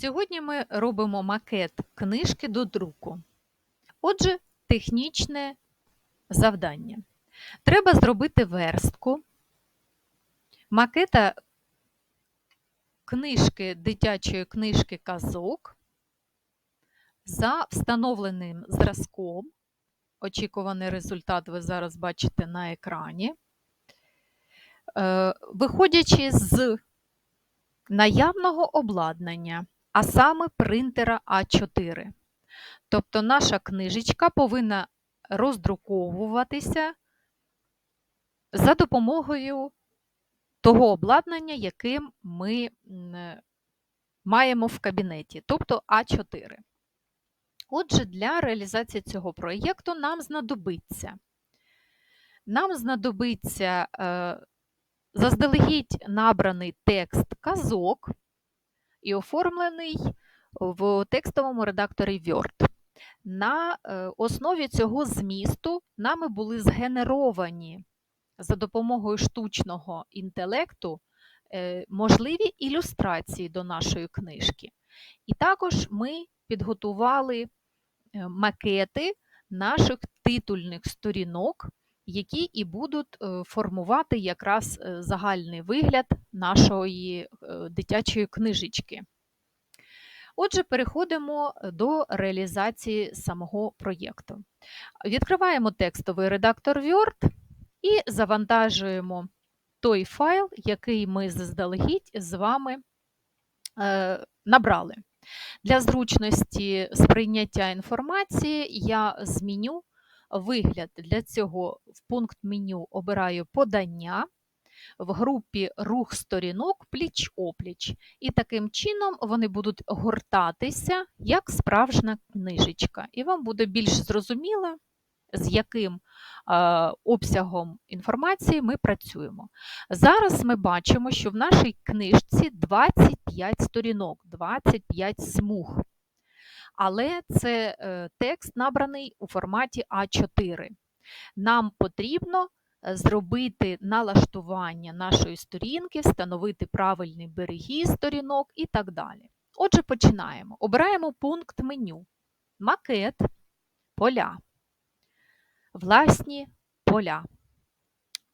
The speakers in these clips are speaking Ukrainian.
Сьогодні ми робимо макет книжки до друку. Отже, технічне завдання. Треба зробити верстку макета книжки, дитячої книжки казок за встановленим зразком. Очікуваний результат ви зараз бачите на екрані. Е, Виходячи з наявного обладнання, а саме принтера А4. Тобто наша книжечка повинна роздруковуватися за допомогою того обладнання, яким ми маємо в кабінеті, тобто А4. Отже, для реалізації цього проєкту нам знадобиться. Нам знадобиться е, заздалегідь набраний текст казок і оформлений в текстовому редакторі Word. На е, основі цього змісту нами були згенеровані за допомогою штучного інтелекту е, можливі ілюстрації до нашої книжки. І також ми підготували е, макети наших титульних сторінок, які і будуть формувати якраз загальний вигляд нашої дитячої книжечки. Отже, переходимо до реалізації самого проєкту. Відкриваємо текстовий редактор Word і завантажуємо той файл, який ми заздалегідь з вами е, набрали. Для зручності сприйняття інформації я зміню вигляд. Для цього в пункт меню обираю подання в групі рух сторінок пліч-опліч. І таким чином вони будуть гортатися як справжня книжечка. І вам буде більш зрозуміло, з яким обсягом інформації ми працюємо. Зараз ми бачимо, що в нашій книжці 25 сторінок, 25 смуг. Але це е, текст набраний у форматі А4. Нам потрібно Е, зробити налаштування нашої сторінки, встановити правильні береги сторінок і так далі. Отже, починаємо. Обираємо пункт меню. Макет, поля, власні поля.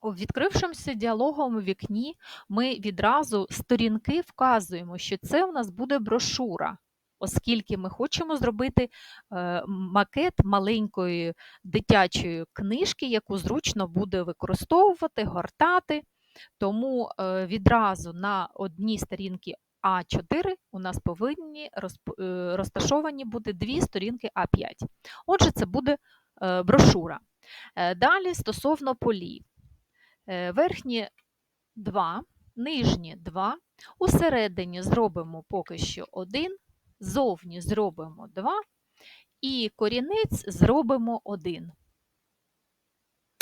У відкрившомуся діалоговому вікні ми відразу сторінки вказуємо, що це у нас буде брошура оскільки ми хочемо зробити е, макет маленької дитячої книжки, яку зручно буде використовувати, гортати. Тому е, відразу на одній сторінці А4 у нас повинні е, розташовані бути дві сторінки А5. Отже, це буде брошура. Далі стосовно полів. Верхні два, нижні два, усередині зробимо поки що один, зовні зробимо 2 і корінець зробимо 1.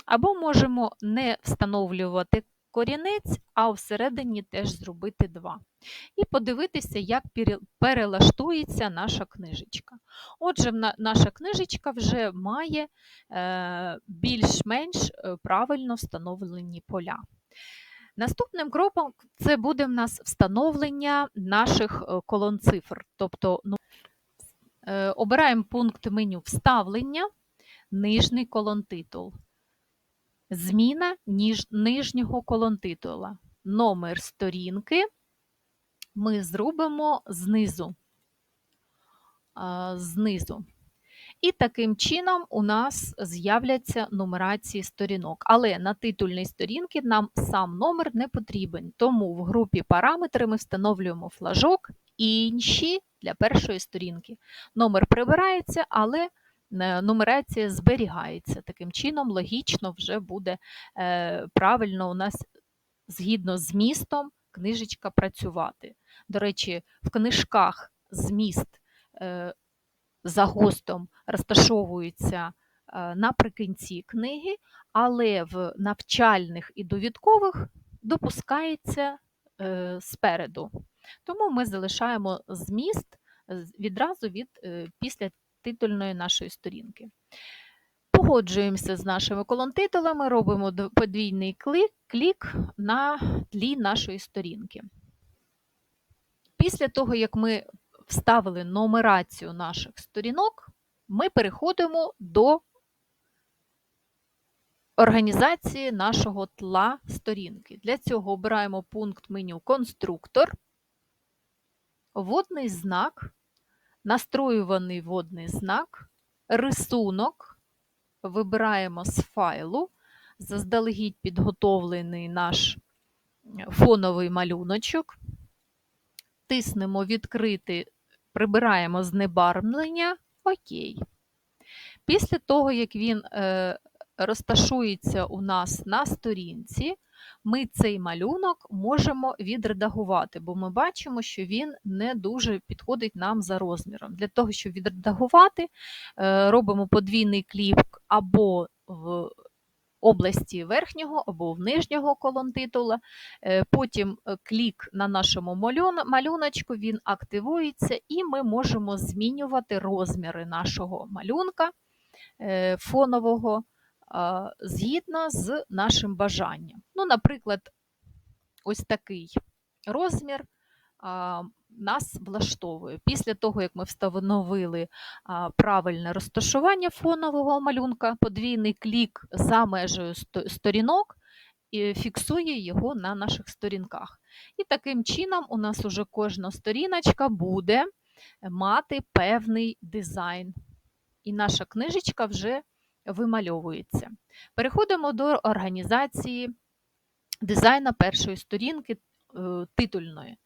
Або можемо не встановлювати корінець, а всередині теж зробити 2. І подивитися, як перелаштується наша книжечка. Отже, наша книжечка вже має е, більш-менш е, правильно встановлені поля. Наступним кроком це буде в нас встановлення наших е, колон цифр. Тобто ну, е, обираємо пункт меню вставлення, нижній колон титул. Зміна ніж, нижнього колон титула. Номер сторінки ми зробимо знизу. знизу. І таким чином у нас з'являться нумерації сторінок. Але на титульній сторінці нам сам номер не потрібен. Тому в групі параметри ми встановлюємо флажок інші для першої сторінки. Номер прибирається, але е, нумерація зберігається. Таким чином, логічно вже буде е, правильно у нас згідно з містом книжечка працювати. До речі, в книжках зміст. Е, за гостом розташовуються е, наприкінці книги, але в навчальних і довідкових допускається е, спереду. Тому ми залишаємо зміст відразу від е, після титульної нашої сторінки. Погоджуємося з нашими колонтитулами, робимо подвійний клік, клік на тлі нашої сторінки. Після того, як ми вставили нумерацію наших сторінок, ми переходимо до організації нашого тла сторінки. Для цього обираємо пункт меню Конструктор, водний знак, настроюваний водний знак, рисунок. Вибираємо з файлу, заздалегідь підготовлений наш фоновий малюночок. Тиснемо відкрити, прибираємо знебарвлення ОК. Після того, як він е, розташується у нас на сторінці, ми цей малюнок можемо відредагувати, бо ми бачимо, що він не дуже підходить нам за розміром. Для того, щоб відредагувати, е, робимо подвійний клік або в області верхнього або в нижнього колон титула. Е, потім е, клік на нашому малюночку, він активується, і ми можемо змінювати розміри нашого малюнка фонового згідно з нашим бажанням. Ну, Наприклад, ось такий розмір нас влаштовує. Після того, як ми встановили правильне розташування фонового малюнка, подвійний клік за межею сторінок і фіксує його на наших сторінках. І таким чином у нас уже кожна сторіночка буде мати певний дизайн. І наша книжечка вже вимальовується. Переходимо до організації дизайну першої сторінки е, титульної.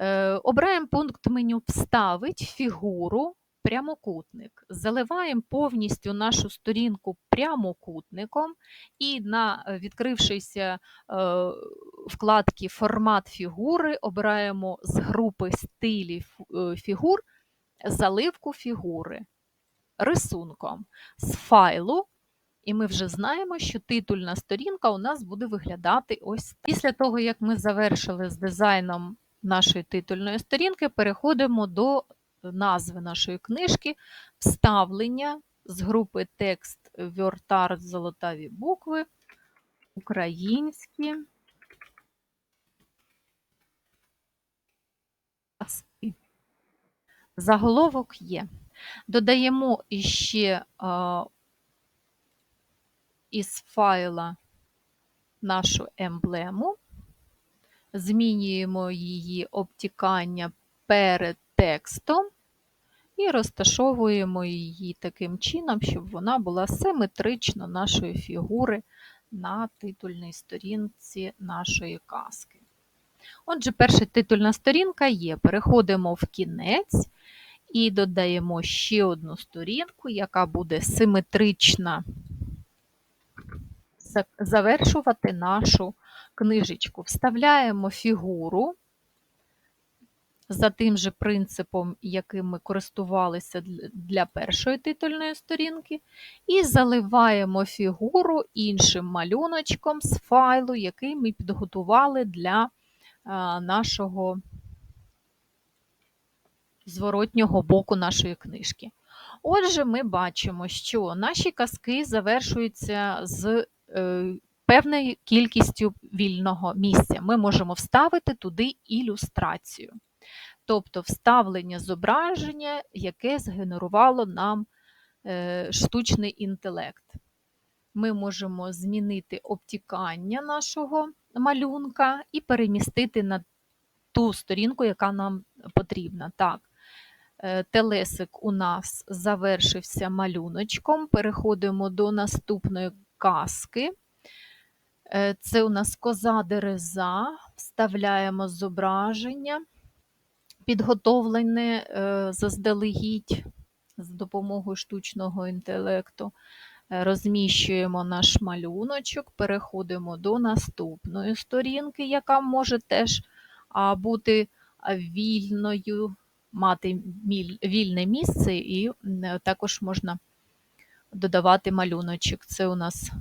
Е, обираємо пункт меню Вставить фігуру прямокутник. Заливаємо повністю нашу сторінку прямокутником і на відкрившися е, вкладки Формат фігури обираємо з групи стилі фігур заливку фігури рисунком з файлу, і ми вже знаємо, що титульна сторінка у нас буде виглядати ось. Після того, як ми завершили з дизайном нашої титульної сторінки, переходимо до назви нашої книжки, вставлення з групи текст WordArt золотаві букви, українські. Заголовок є. Додаємо іще із файла нашу емблему, змінюємо її обтікання перед текстом і розташовуємо її таким чином, щоб вона була симетрично нашої фігури на титульній сторінці нашої казки. Отже, перша титульна сторінка є. Переходимо в кінець і додаємо ще одну сторінку, яка буде симетрична завершувати нашу книжечку. Вставляємо фігуру за тим же принципом, яким ми користувалися для першої титульної сторінки, і заливаємо фігуру іншим малюночком з файлу, який ми підготували для нашого зворотнього боку нашої книжки. Отже, ми бачимо, що наші казки завершуються з е, певною кількістю вільного місця. Ми можемо вставити туди ілюстрацію, тобто вставлення зображення, яке згенерувало нам е, штучний інтелект. Ми можемо змінити обтікання нашого малюнка і перемістити на ту сторінку, яка нам потрібна. Так, Е, телесик у нас завершився малюночком. Переходимо до наступної казки. Е, це у нас коза дереза, вставляємо зображення, підготовлене е, заздалегідь з допомогою штучного інтелекту. Розміщуємо наш малюночок, переходимо до наступної сторінки, яка може теж бути вільною мати вільне місце, і також можна додавати малюночок. Це у нас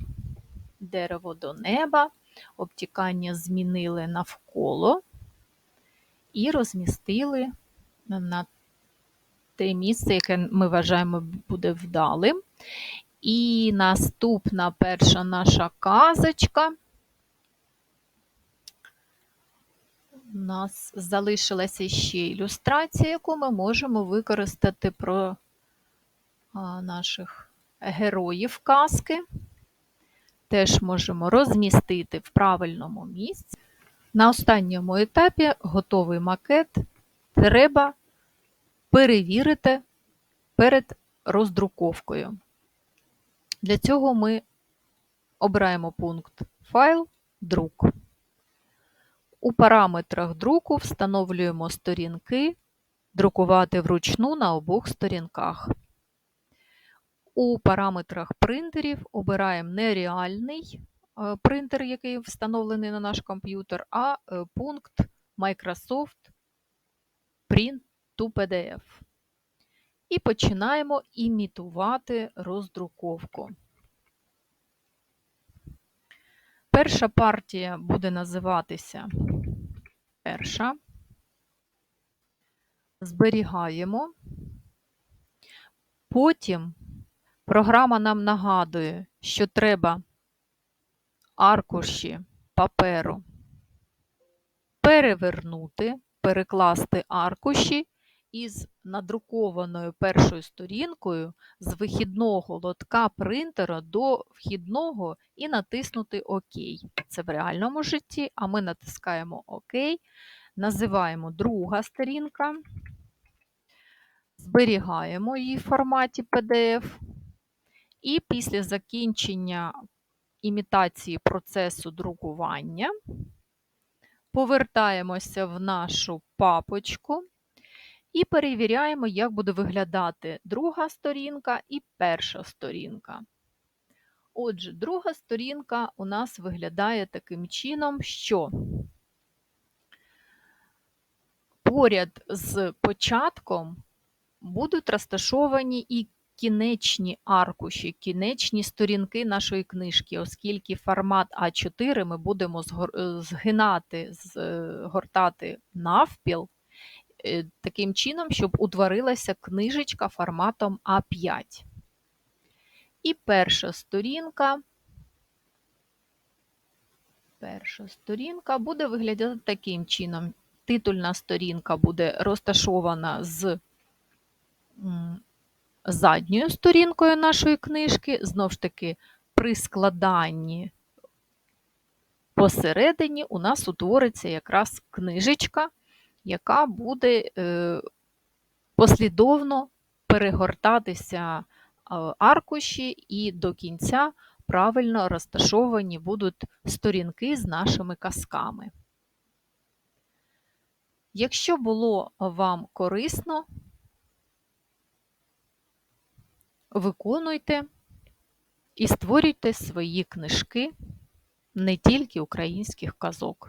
дерево до неба, обтікання змінили навколо і розмістили на те місце, яке ми вважаємо буде вдалим. І наступна перша наша казочка У нас залишилася ще ілюстрація, яку ми можемо використати про наших героїв казки. Теж можемо розмістити в правильному місці. На останньому етапі готовий макет треба перевірити перед роздруковкою. Для цього ми обираємо пункт Файл, друк. У параметрах друку встановлюємо сторінки, друкувати вручну на обох сторінках. У параметрах принтерів обираємо не реальний е, принтер, який встановлений на наш комп'ютер, а е, пункт Microsoft Print to PDF. І починаємо імітувати роздруковку. Перша партія буде називатися перша. Зберігаємо. Потім програма нам нагадує, що треба аркуші паперу перевернути, перекласти аркуші із надрукованою першою сторінкою з вихідного лотка принтера до вхідного і натиснути ОК. Це в реальному житті, а ми натискаємо ОК, називаємо друга сторінка, зберігаємо її в форматі PDF. І після закінчення імітації процесу друкування повертаємося в нашу папочку і перевіряємо, як буде виглядати друга сторінка і перша сторінка. Отже, друга сторінка у нас виглядає таким чином, що поряд з початком будуть розташовані і кінечні аркуші, кінечні сторінки нашої книжки, оскільки формат А4 ми будемо згинати, згортати навпіл, Е, таким чином, щоб утворилася книжечка форматом А5. І перша сторінка. Перша сторінка буде виглядати таким чином. Титульна сторінка буде розташована з задньою сторінкою нашої книжки, знову ж таки, при складанні посередині у нас утвориться якраз книжечка, яка буде е, послідовно перегортатися аркуші і до кінця правильно розташовані будуть сторінки з нашими казками. Якщо було вам корисно, виконуйте і створюйте свої книжки не тільки українських казок.